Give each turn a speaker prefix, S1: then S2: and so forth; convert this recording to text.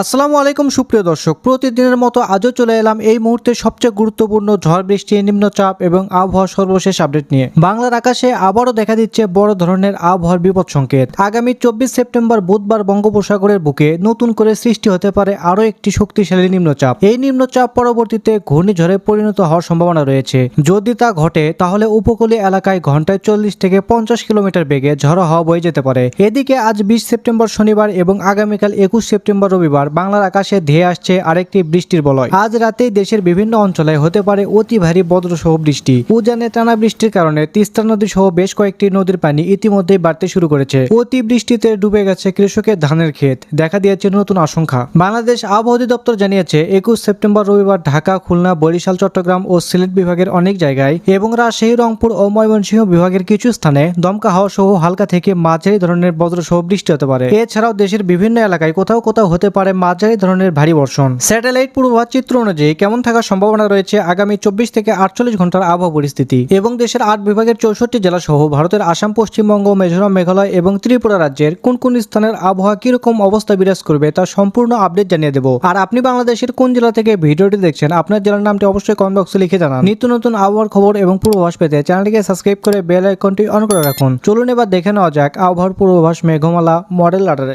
S1: আসসালামু আলাইকুম, সুপ্রিয় দর্শক। প্রতিদিনের মতো আজও চলে এলাম এই মুহূর্তে সবচেয়ে গুরুত্বপূর্ণ ঝড় বৃষ্টি, নিম্নচাপ এবং আবহাওয়া সর্বশেষ আপডেট নিয়ে। বাংলার আকাশে আবারও দেখা দিচ্ছে বড় ধরনের আবহাওয়ার বিপদ সংকেত। আগামী চব্বিশ সেপ্টেম্বর বুধবার বঙ্গোপসাগরের বুকে নতুন করে সৃষ্টি হতে পারে আরও একটি শক্তিশালী নিম্নচাপ। এই নিম্নচাপ পরবর্তীতে ঘূর্ণিঝড়ে পরিণত হওয়ার সম্ভাবনা রয়েছে। যদি তা ঘটে, তাহলে উপকূলীয় এলাকায় ঘন্টায় চল্লিশ থেকে পঞ্চাশ কিলোমিটার বেগে ঝড়ো হওয়া বয়ে যেতে পারে। এদিকে আজ বিশ সেপ্টেম্বর শনিবার এবং আগামীকাল একুশ সেপ্টেম্বর রবিবার বাংলার আকাশে ধেয়ে আসছে আরেকটি বৃষ্টির বলয়। আজ রাতেই দেশের বিভিন্ন অঞ্চলে হতে পারে অতি ভারী বজ্রসহ বৃষ্টি। উজানে টানা বৃষ্টির কারণে তিস্তা নদী সহ বেশ কয়েকটি নদীর পানি ইতিমধ্যেই বাড়তে শুরু করেছে। অতি বৃষ্টিতে ডুবে গেছে কৃষকের ধানের ক্ষেত, দেখা দিয়েছে নতুন আশঙ্কা। বাংলাদেশ আবহাওয়া অধিদপ্তর জানিয়েছে, একুশ সেপ্টেম্বর রবিবার ঢাকা, খুলনা, বরিশাল, চট্টগ্রাম ও সিলেট বিভাগের অনেক জায়গায় এবং রাজশাহী, রংপুর ও ময়মনসিংহ বিভাগের কিছু স্থানে দমকা হাওয়া সহ হালকা থেকে মাঝারি ধরনের বজ্রসহ বৃষ্টি হতে পারে। এছাড়াও দেশের বিভিন্ন এলাকায় কোথাও কোথাও হতে পারে মাঝারি ধরনের ভারী বর্ষণ। স্যাটেলাইট পূর্বাভাস চিত্র অনুযায়ী কেমন থাকার সম্ভাবনা রয়েছে আগামী চব্বিশ থেকে আটচল্লিশ ঘণ্টার আবহাওয়া পরিস্থিতি। এবং দেশের আট বিভাগের চৌষট্টি জেলা সহ ভারতের আসাম, পশ্চিমবঙ্গ, মিজোরাম, মেঘালয় এবং ত্রিপুরা রাজ্যের কোন কোন স্থানের আবহাওয়া কীরকম অবস্থা বিরাজ করবে তার সম্পূর্ণ আপডেট জানিয়ে দেবো। আর আপনি বাংলাদেশের কোন জেলা থেকে ভিডিওটি দেখছেন, আপনার জেলার নামটি অবশ্যই কমেন্ট বক্সে লিখে জানান। নিত্য নতুন আবহাওয়ার খবর এবং পূর্বাভাস পেতে চ্যানেলটিকে সাবস্ক্রাইব করে বেল আইকনটি অন করে রাখুন। চলুন এবার দেখে নেওয়া যাক আবহাওয়ার পূর্বাভাস, মেঘমালা, মডেল আডারে